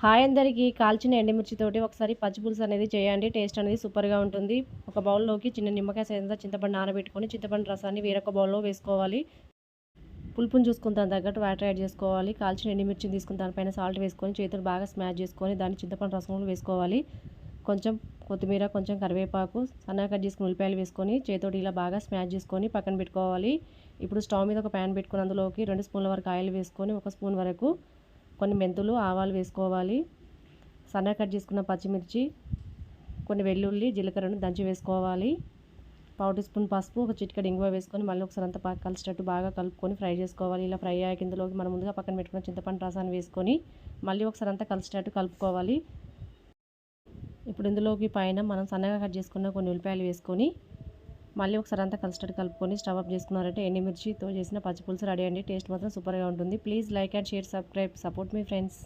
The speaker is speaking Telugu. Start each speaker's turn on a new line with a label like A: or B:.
A: హాయ్ అందరికీ. కాల్చిన ఎండుమిర్చితోటి ఒకసారి పచ్చి పులుసు అనేది చేయండి. టేస్ట్ అనేది సూపర్గా ఉంటుంది. ఒక బౌల్లోకి చిన్న నిమ్మకాయ సైజంతా చింతపండు నానబెట్టుకొని చింతపండు రసాన్ని వేరొక బౌల్లో వేసుకోవాలి. పులుపుని చూసుకుని దాని తగ్గట్టు వాటర్ యాడ్ చేసుకోవాలి. కాల్చిన ఎండుమిర్చిని తీసుకుని దానిపైన సాల్ట్ వేసుకొని చేతులు బాగా స్మాష్ చేసుకొని దాన్ని చింతపండు రసంలో వేసుకోవాలి. కొంచెం కొత్తిమీర కొంచెం కరివేపాకు సన్నగా కట్ చేసుకుని ఉల్లిపాయలు వేసుకొని చేతోటి ఇలా బాగా స్మాష్ చేసుకొని పక్కన పెట్టుకోవాలి. ఇప్పుడు స్టవ్ మీద ఒక ప్యాన్ పెట్టుకుని అందులోకి రెండు స్పూన్ల వరకు ఆయిల్ వేసుకొని ఒక స్పూన్ వరకు కొన్ని మెంతులు ఆవాలు వేసుకోవాలి. సన్నగా కట్ చేసుకున్న పచ్చిమిర్చి కొన్ని వెల్లుల్లి జీలకర్రను దంచి వేసుకోవాలి. పావు టీ స్పూన్ పసుపు ఒక చిట్కడి ఇంగువ వేసుకొని మళ్ళీ ఒకసారి అంతా కలిసేటట్టు బాగా కలుపుకొని ఫ్రై చేసుకోవాలి. ఇలా ఫ్రై అయ్యాక ఇందులోకి మనం ముందుగా పక్కన పెట్టుకున్న చింతపండు రసాన్ని వేసుకొని మళ్ళీ ఒకసారి అంతా కలిసేటట్టు కలుపుకోవాలి. ఇప్పుడు ఇందులోకి పైన మనం సన్నగా కట్ చేసుకున్న కొన్ని ఉల్లిపాయలు వేసుకొని మళ్ళీ ఒకసారి అంతా కలిసేటట్టు కలుపుకొని స్టవ్ అప్ చేసుకున్నారంటే ఎండిమిర్చితో చేసిన పచ్చి పులుసు రెడీ అండి. టేస్ట్ మాత్రం సూపర్గా ఉంటుంది. Please like and share subscribe support me friends.